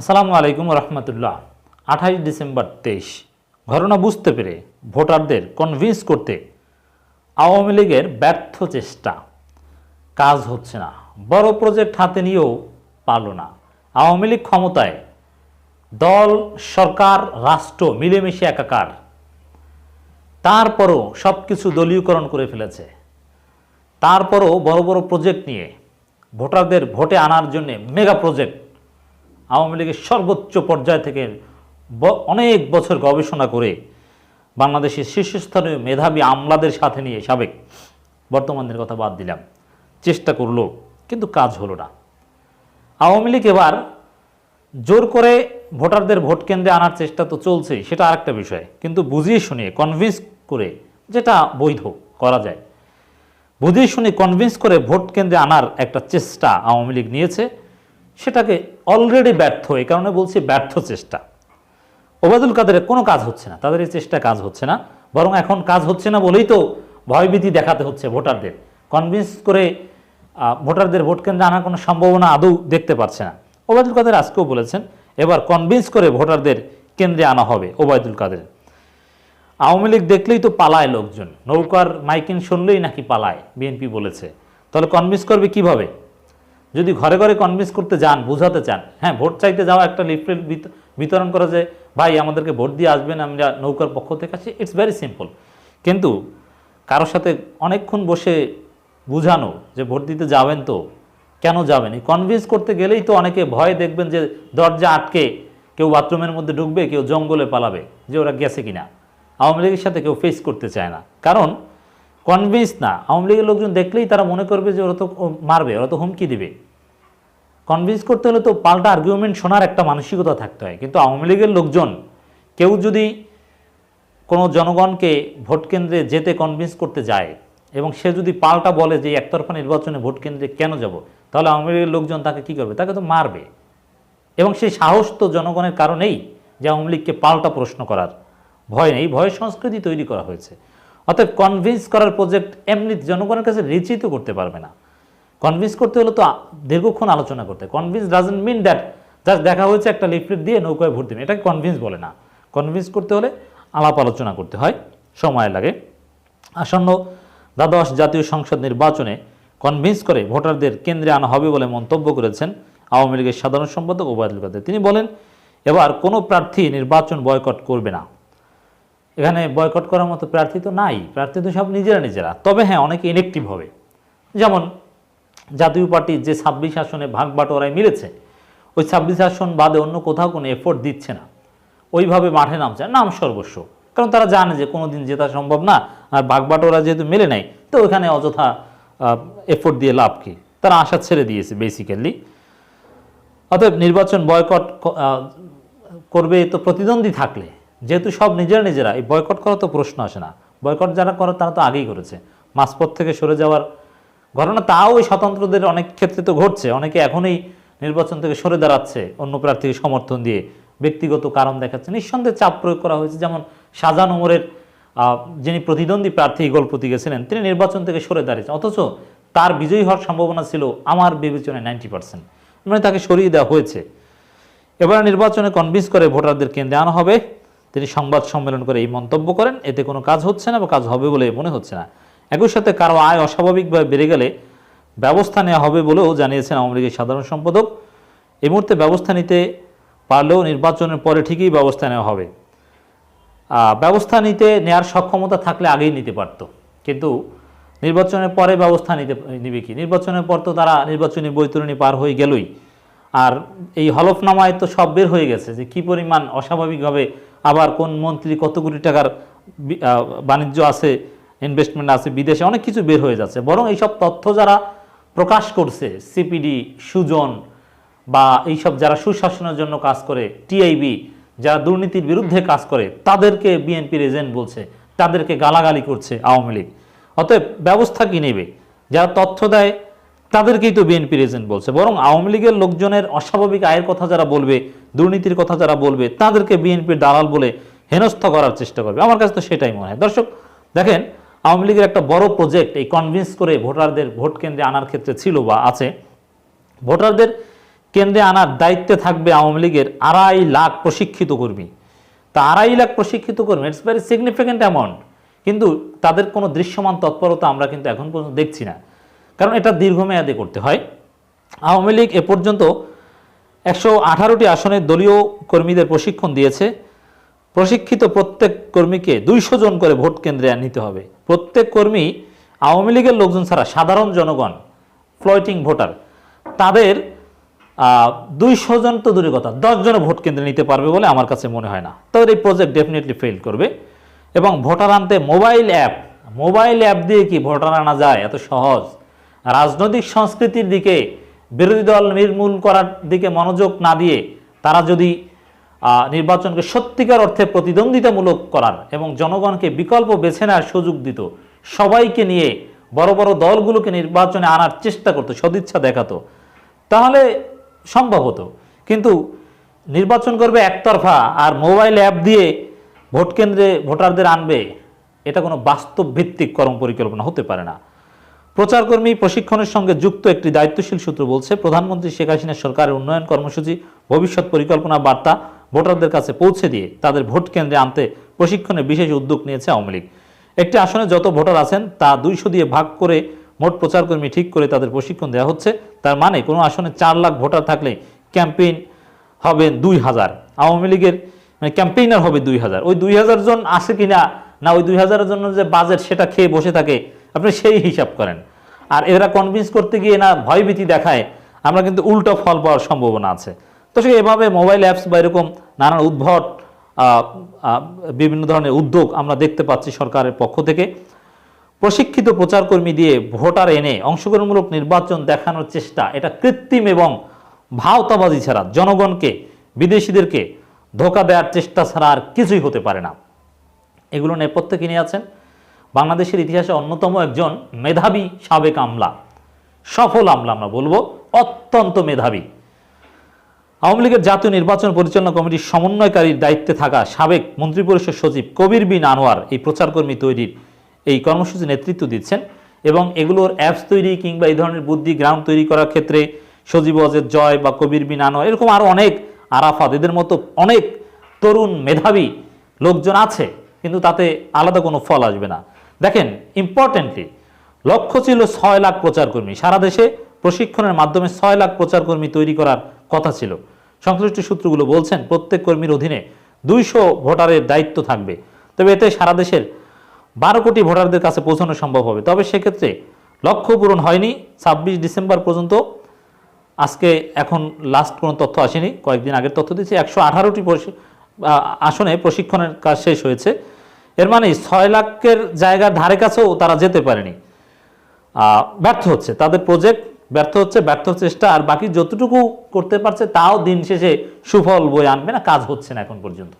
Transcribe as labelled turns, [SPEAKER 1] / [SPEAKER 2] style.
[SPEAKER 1] আসসালামু আলাইকুম রহমতুল্লাহ। আঠাইশ ডিসেম্বর তেইশ। ঘটনা বুঝতে পেরে ভোটারদের কনভিন্স করতে আওয়ামী লীগের ব্যর্থ চেষ্টা। কাজ হচ্ছে না। বড় প্রজেক্ট হাতে নিয়েও পারল না। আওয়ামী লীগ ক্ষমতায়। দল, সরকার, রাষ্ট্র মিলেমিশে একাকার। তারপরও সব কিছু দলীয়করণ করে ফেলেছে। তারপরও বড় বড় প্রজেক্ট নিয়ে ভোটারদের ভোটে আনার জন্য মেগা প্রজেক্ট আওয়ামী লীগের সর্বোচ্চ পর্যায় থেকে অনেক বছর গবেষণা করে বাংলাদেশের শীর্ষস্থানীয় মেধাবী আমলাদের সাথে নিয়ে সাবেক বর্তমানের কথা বাদ দিলাম। চেষ্টা করল, কিন্তু কাজ হলো না। আওয়ামী লীগ এবার জোর করে ভোটারদের ভোট কেন্দ্রে আনার চেষ্টা তো চলছেই সেটা আরেকটা বিষয়। কিন্তু বুঝিয়ে শুনিয়ে কনভিন্স করে, যেটা বৈধ করা যায়। বুঝিয়ে শুনে কনভিন্স করে ভোট কেন্দ্রে আনার একটা চেষ্টা আওয়ামী লীগ নিয়েছে। সেটাকে অলরেডি ব্যর্থ, এই কারণে বলছি ব্যর্থ চেষ্টা। ওবায়দুল কাদেরের কোনো কাজ হচ্ছে না, তাদের এই চেষ্টা কাজ হচ্ছে না, বরং এখন কাজ হচ্ছে না বলেই তো ভয়ভীতি দেখাতে হচ্ছে ভোটারদের। কনভিন্স করে ভোটারদের ভোট কেন্দ্রে আনার কোনো সম্ভাবনা আদৌ দেখতে পাচ্ছে না। ওবায়দুল কাদের আজকেও বলেছেন, এবার কনভিন্স করে ভোটারদের কেন্দ্রে আনা হবে ওবায়দুল কাদের। আওয়ামী লীগ দেখলেই তো পালায় লোকজন, নৌকার মাইকিন শুনলেই নাকি পালায়, বিএনপি বলেছে। তাহলে কনভিন্স করবে কীভাবে? যদি ঘরে ঘরে কনভিন্স করতে যান, বোঝাতে চান হ্যাঁ ভোট চাইতে যাওয়া একটা লিফলেট বিতরণ করা যে ভাই, আমাদেরকে ভোট দিয়ে আসবেন, আমরা নৌকার পক্ষ থেকে আসি ইটস ভেরি সিম্পল কিন্তু কারোর সাথে অনেকক্ষণ বসে বুঝানো যে ভোট দিতে যাবেন তো, কেন যাবেন? এই কনভিন্স করতে গেলেই তো অনেকে ভয় দেখবেন যে দরজা আটকে, কেউ বাথরুমের মধ্যে ঢুকবে, কেউ জঙ্গলে পালাবে, যে ওরা গেছে কিনা। আওয়ামী লীগের সাথে কেউ ফেস করতে চায় না। কারণ কনভিন্স না। আওয়ামী লীগের লোকজন দেখলেই তারা মনে করবে যে ওরা তো মারবে, ওরা তো হুমকি দিবে। কনভিন্স করতে হলে তো পাল্টা আর্গুমেন্ট শোনার একটা মানসিকতা থাকতে হয়। কিন্তু আওয়ামী লীগের লোকজন কেউ যদি কোনো জনগণকে ভোট কেন্দ্রে যেতে কনভিন্স করতে যায় এবং সে যদি পাল্টা বলে যে একতরফা নির্বাচনে ভোট কেন্দ্রে কেন যাব, তাহলে আওয়ামী লীগের লোকজন তাকে কি করবে? তাকে তো মারবে। এবং সেই সাহস তো জনগণের কারণেই যে আওয়ামী লীগকে পাল্টা প্রশ্ন করার ভয় নেই। ভয় সংস্কৃতি তৈরি করা হয়েছে। অতএব কনভিন্স করার প্রজেক্ট এমনি জনগণের কাছে রিচিত করতে পারবে না। কনভিন্স করতে হলে তো দীর্ঘক্ষণ আলোচনা করতে convince doesn't mean that just দেখা হয়েছে একটা লিফলেট দিয়ে নৌকায় ভোট দিন এটাকে কনভিন্স বলে না। কনভিন্স করতে হলে আলাপ আলোচনা করতে হয়। সময় লাগে। আসন্ন দ্বাদশ জাতীয় সংসদ নির্বাচনে কনভিন্স করে ভোটারদের কেন্দ্রে আনা হবে বলে মন্তব্য করেছেন আওয়ামী লীগের সাধারণ সম্পাদক ওবায়দুল কাদের। তিনি বলেন, এবার কোনো প্রার্থী নির্বাচন বয়কট করবে না। এখানে বয়কট করার মতো প্রার্থী তো নাই। প্রার্থী তো সব নিজেরা নিজেরা। তবে হ্যাঁ অনেকে ইনেকটিভ হবে। যেমন জাতীয় পার্টির যে ছাব্বিশ আসনে ভাগ বাটোয়ারায় মিলেছে, ওই ছাব্বিশ আসন বাদে অন্য কোথাও কোনো এফোর্ট দিচ্ছে না। ওইভাবে মাঠে নামছে। নাম সর্বস্ব। কারণ তারা জানে যে কোনো দিন জেতা সম্ভব না। আর ভাগ বাটোয়ারা যেহেতু মেলে নাই, তো ওখানে অযথা এফোর্ট দিয়ে লাভ কি? তারা আশা ছেড়ে দিয়েছে বেসিক্যালি অতএব নির্বাচন বয়কট করবে তো প্রতিদ্বন্দ্বী থাকলে। যেহেতু সব নিজেরা নিজেরা, এই বয়কট করা তো প্রশ্ন আসে না। বয়কট যারা করে, তারা তো আগেই করেছে। মাঝপথ থেকে সরে যাওয়ার ঘটনা তাও ওই স্বতন্ত্রদের অনেক ক্ষেত্রে তো ঘটছে। অনেকে এখনই নির্বাচন থেকে সরে দাঁড়াচ্ছে, অন্য প্রার্থীকে সমর্থন দিয়ে। ব্যক্তিগত কারণ দেখাচ্ছে। নিঃসন্দেহে চাপ প্রয়োগ করা হয়েছে। যেমন শাহজাহান ওমরের যিনি প্রতিদ্বন্দ্বী প্রার্থী গোল প্রতীকে ছিলেন তিনি নির্বাচন থেকে সরে দাঁড়িয়েছেন। অথচ তার বিজয়ী হওয়ার সম্ভাবনা ছিল আমার বিবেচনায় নাইনটি পার্সেন্ট। মানে তাকে সরিয়ে দেওয়া হয়েছে। এবার নির্বাচনে কনভিন্স করে ভোটারদের কেন্দ্রে আনা হবে। তিনি সংবাদ সম্মেলন করে এই মন্তব্য করেন, এতে কোনো কাজ হচ্ছে না বা কাজ হবে বলে মনে হচ্ছে না। একই সাথে কারও আয় অস্বাভাবিকভাবে বেড়ে গেলে ব্যবস্থা নেওয়া হবে বলেও জানিয়েছেন আওয়ামী লীগের সাধারণ সম্পাদক। এই মুহূর্তে ব্যবস্থা নিতে পারলেও নির্বাচনের পরে ঠিকই ব্যবস্থা নেওয়া হবে। ব্যবস্থা নিতে নেয়ার সক্ষমতা থাকলে আগেই নিতে পারতো। কিন্তু নির্বাচনের পরে ব্যবস্থা নিতে, নিবে কি? নির্বাচনের পর তো তারা নির্বাচনী বৈতরণী পার হয়ে গেলই। আর এই হলফনামায় তো সব বের হয়ে গেছে যে কি পরিমাণ অস্বাভাবিকভাবে আবার কোন মন্ত্রী কত কোটি টাকার বাণিজ্য আছে ইনভেস্টমেন্ট আছে বিদেশে অনেক কিছু বের হয়ে যাচ্ছে। বরং এইসব তথ্য যারা প্রকাশ করছে সিপিডি সুজন বা এইসব যারা সুশাসনের জন্য কাজ করে টিআইবি যারা দুর্নীতির বিরুদ্ধে কাজ করে তাদেরকে বিএনপির এজেন্ট বলছে তাদেরকে গালাগালি করছে আওয়ামী লীগ। অতএব ব্যবস্থা কি নেবে? যারা তথ্য দেয় তাদেরকেই তো বিএনপি এজেন্ট বলছে। বরং আওয়ামী লীগের লোকজনের অস্বাভাবিক আয়ের কথা যারা বলবে, দুর্নীতির কথা যারা বলবে, তাদেরকে বিএনপির দালাল বলে হেনস্থ করার চেষ্টা করবে। আমার কাছে তো সেটাই মনে হয়। দর্শক, দেখেন, আওয়ামী লীগের একটা বড় প্রজেক্ট এই কনভিন্স করে ভোটারদের ভোট কেন্দ্রে আনার ক্ষেত্রে ছিল বা আছে। ভোটারদের কেন্দ্রে আনার দায়িত্বে থাকবে আওয়ামী লীগের আড়াই লাখ প্রশিক্ষিত কর্মী। তা আড়াই লাখ প্রশিক্ষিত কর্মী ইটস ভেরি সিগনিফিক্যান্ট অ্যামাউন্ট কিন্তু তাদের কোনো দৃশ্যমান তৎপরতা আমরা কিন্তু এখন পর্যন্ত দেখছি না। কারণ এটা দীর্ঘমেয়াদে করতে হয়। আওয়ামী লীগ এ পর্যন্ত একশো আঠারোটি আসনে দলীয় কর্মীদের প্রশিক্ষণ দিয়েছে। প্রশিক্ষিত প্রত্যেক কর্মীকে দুইশো জন করে ভোট কেন্দ্রে নিতে হবে। প্রত্যেক কর্মী আওয়ামী লীগের লোকজন ছাড়া সাধারণ জনগণ ফ্লোটিং ভোটার, তাদের দুইশো জন তো দূরের কথা, দশ জন ভোট কেন্দ্রে নিতে পারবে বলে আমার কাছে মনে হয় না। তাদের এই প্রজেক্ট ডেফিনেটলি ফেল করবে। এবং ভোটার আনতে মোবাইল অ্যাপ মোবাইল অ্যাপ দিয়ে কি ভোটার আনা যায়? এত সহজ। রাজনৈতিক সংস্কৃতির দিকে বিরোধী দল নির্মূল করার দিকে মনোযোগ না দিয়ে তারা যদি নির্বাচনকে সত্যিকার অর্থে প্রতিদ্বন্দ্বিতামূলক করার এবং জনগণকে বিকল্প বেছে নেওয়ার সুযোগ দিত, সবাইকে নিয়ে বড় বড় দলগুলোকে নির্বাচনে আনার চেষ্টা করতো, সদিচ্ছা দেখাতো, তাহলে সম্ভব হতো। কিন্তু নির্বাচন করবে একতরফা আর মোবাইল অ্যাপ দিয়ে ভোট কেন্দ্রে ভোটারদের আনবে, এটা কোনো বাস্তব ভিত্তিক কর্ম পরিকল্পনা হতে পারে না। প্রচারকর্মী প্রশিক্ষণের সঙ্গে যুক্ত একটি দায়িত্বশীল সূত্র বলছে, প্রধানমন্ত্রী শেখ হাসিনা সরকারের উন্নয়ন কর্মসূচি, ভবিষ্যৎ পরিকল্পনা বার্তা ভোটারদের কাছে পৌঁছে দিয়ে তাদের ভোট কেন্দ্রে আনতে প্রশিক্ষণে বিশেষ উদ্যোগ নিয়েছে আওয়ামী লীগ। একটি আসনে যত ভোটার আছেন, তা দুইশো দিয়ে ভাগ করে মোট প্রচারকর্মী ঠিক করে তাদের প্রশিক্ষণ দেওয়া হচ্ছে। তার মানে কোনো আসনে চার লাখ ভোটার থাকলে ক্যাম্পেইন হবে দুই হাজার। আওয়ামী লীগের মানে ক্যাম্পেইনার হবে দুই হাজার। ওই দুই হাজার জন আসে কিনা, না ওই দুই হাজারের জন্য যে বাজেট সেটা খেয়ে বসে থাকে আপনি সেই হিসাব করেন। আর এরা কনভিন্স করতে গিয়ে না ভয়ভীতি দেখায়, আমরা কিন্তু উল্টো ফল পাওয়ার সম্ভাবনা আছে। তো সে এভাবে মোবাইল অ্যাপস বা এরকম নানান উদ্ভট বিভিন্ন ধরনের উদ্যোগ আমরা দেখতে পাচ্ছি সরকারের পক্ষ থেকে। প্রশিক্ষিত প্রচারকর্মী দিয়ে ভোটার এনে অংশগ্রহণমূলক নির্বাচন দেখানোর চেষ্টা, এটা কৃত্রিম এবং ভাওতাবাজি ছাড়া জনগণকে, বিদেশিদেরকে ধোকা দেওয়ার চেষ্টা ছাড়া আর কিছুই হতে পারে না। এগুলো নেপথ্যে কিনে আছেন। বাংলাদেশের ইতিহাসে অন্যতম একজন মেধাবী সাবেক আমলা। সফল আমলা আমরা বলব, অত্যন্ত মেধাবী। আওয়ামী লীগের জাতীয় নির্বাচন পরিচালনা কমিটির সমন্বয়কারীর দায়িত্বে থাকা সাবেক মন্ত্রিপরিষদ সচিব কবির বিন আনোয়ার এই প্রচারকর্মী তৈরির এই কর্মসূচি নেতৃত্ব দিচ্ছেন এবং এগুলোর অ্যাপস তৈরি কিংবা এই ধরনের বুদ্ধি গ্রাউন্ড তৈরি করার ক্ষেত্রে সজীব অজের জয় বা কবির বিন আনোয়ার এরকম আরও অনেক আরাফাত, এদের মতো অনেক তরুণ মেধাবী লোকজন আছে, কিন্তু তাতে আলাদা কোনো ফল আসবে না। দেখেন ইম্পর্টেন্টলি লক্ষ্য ছিল ছয় লাখ প্রচারকর্মী। সারা দেশে প্রশিক্ষণের মাধ্যমে ছয় লাখ প্রচারকর্মী তৈরি করার কথা ছিল। সংশ্লিষ্ট সূত্রগুলো বলছেন, প্রত্যেক কর্মীর অধীনে দুইশো ভোটারের দায়িত্ব থাকবে। তবে এতে সারা দেশের বারো কোটি ভোটারদের কাছে পৌঁছানো সম্ভব হবে। তবে সেক্ষেত্রে লক্ষ্য পূরণ হয়নি। ছাব্বিশ ডিসেম্বর পর্যন্ত আজকে এখন লাস্ট কোনো তথ্য আসেনি। কয়েকদিন আগের তথ্য দিচ্ছি। একশো আঠারোটি আসনে প্রশিক্ষণের কাজ শেষ হয়েছে। এর মানে ছয় লাখের জায়গার ধারে কাছেও তারা যেতে পারেনি। ব্যর্থ হচ্ছে। তাদের প্রজেক্ট ব্যর্থ হচ্ছে, ব্যর্থ চেষ্টা, আর বাকি যতটুকু করতে পারছে তাও দিন শেষে সুফল বয়ে আনবে না, কাজ হচ্ছে না এখন পর্যন্ত।